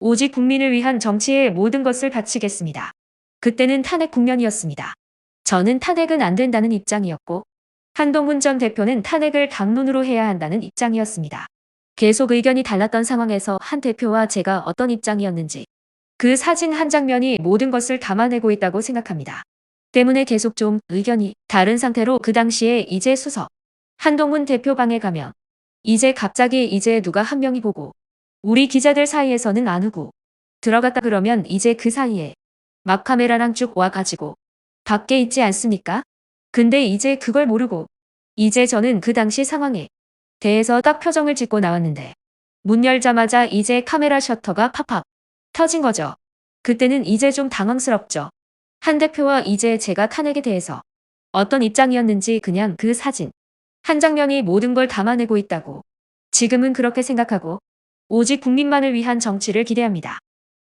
오직 국민을 위한 정치에 모든 것을 바치겠습니다. 그때는 탄핵 국면이었습니다. 저는 탄핵은 안 된다는 입장이었고 한동훈 전 대표는 탄핵을 당론으로 해야 한다는 입장이었습니다. 계속 의견이 달랐던 상황에서 한 대표와 제가 어떤 입장이었는지 그 사진 한 장면이 모든 것을 담아내고 있다고 생각합니다. 때문에 계속 좀 의견이 다른 상태로 그 당시에 이제 수석 한동훈 대표 방에 가면 이제 갑자기 이제 누가 한 명이 보고 우리 기자들 사이에서는 안 오고 들어갔다 그러면 이제 그 사이에 막 카메라랑 쭉 와가지고 밖에 있지 않습니까? 근데 이제 그걸 모르고 이제 저는 그 당시 상황에 대해서 딱 표정을 짓고 나왔는데 문 열자마자 이제 카메라 셔터가 팍팍 터진 거죠. 그때는 이제 좀 당황스럽죠. 한 대표와 이제 제가 탄핵에 대해서 어떤 입장이었는지 그냥 그 사진 한 장면이 모든 걸 담아내고 있다고 지금은 그렇게 생각하고 오직 국민만을 위한 정치를 기대합니다.